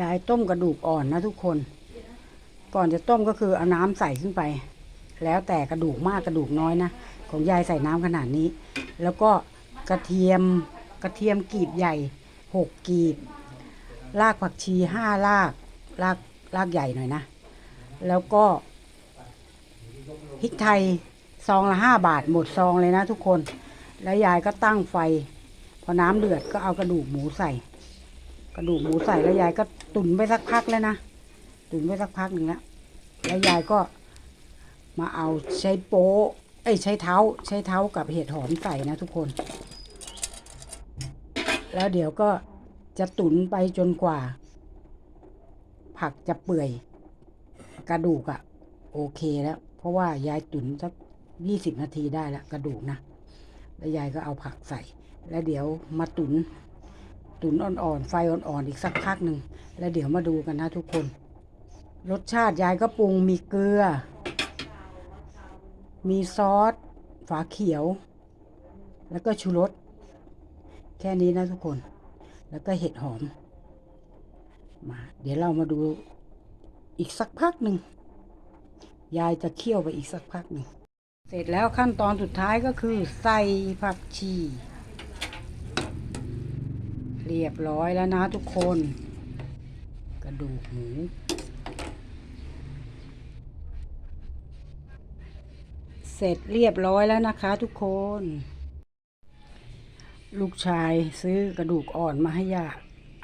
ยายต้มกระดูกอ่อนนะทุกคน ก่อนจะต้มก็คือเอาน้ำใส่ขึ้นไป แล้วแต่กระดูกมากกระดูกน้อยนะ ของยายใส่น้ำขนาดนี้ แล้วก็กระเทียมกระเทียมกรีบใหญ่หกกรีบ รากผักชีห้ารากรากรากใหญ่หน่อยนะ แล้วก็พริกไทยซองละห้าบาทหมดซองเลยนะทุกคน แล้วยายก็ตั้งไฟ พอน้ำเดือดก็เอากระดูกหมูใส่ กระดูกหมูใส่แล้วยายก็ ตุ๋นไปสักพักแล้วนะ ตุ๋นไปสักพักหนึ่งแล้วแล้วยายก็มาเอาใช้โป๊เอ้ยใช้เท้า ใช้เท้ากับเห็ดหอมใส่นะทุกคน แล้วเดี๋ยวก็จะตุ๋นไปจนกว่า ผักจะเปื่อย กระดูกอะโอเคแล้ว เพราะว่ายายตุ๋นสักยี่สิบนาทีได้แล้วกระดูกนะ แล้วยายก็เอาผักใส่ แล้วเดี๋ยวมาตุน ตุนอ่อนๆ ไฟอ่อนๆ อีกสักพักหนึ่ง แล้วเดี๋ยวมาดูกันนะทุกคน รสชาติยายก็ปรุงมีเกลือ มีซอส ฝาเขียว แล้วก็ชูรส แค่นี้นะทุกคน แล้วก็เห็ดหอม มา เดี๋ยวเรามาดูอีกสักพักหนึ่ง ยายจะเคี่ยวไปอีกสักพักหนึ่ง เสร็จแล้วขั้นตอนสุดท้ายก็คือใส่ผักชี เรียบร้อยแล้วนะทุกคน กระดูกหมูเสร็จเรียบร้อยแล้วนะคะทุกคน ลูกชายซื้อกระดูกอ่อนมาให้ยา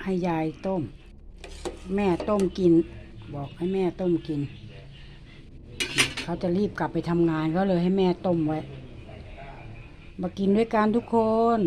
ให้ยายต้ม แม่ต้มกิน บอกให้แม่ต้มกิน เขาจะรีบกลับไปทำงานก็เลยให้แม่ต้มไว้ มากินด้วยกันทุกคน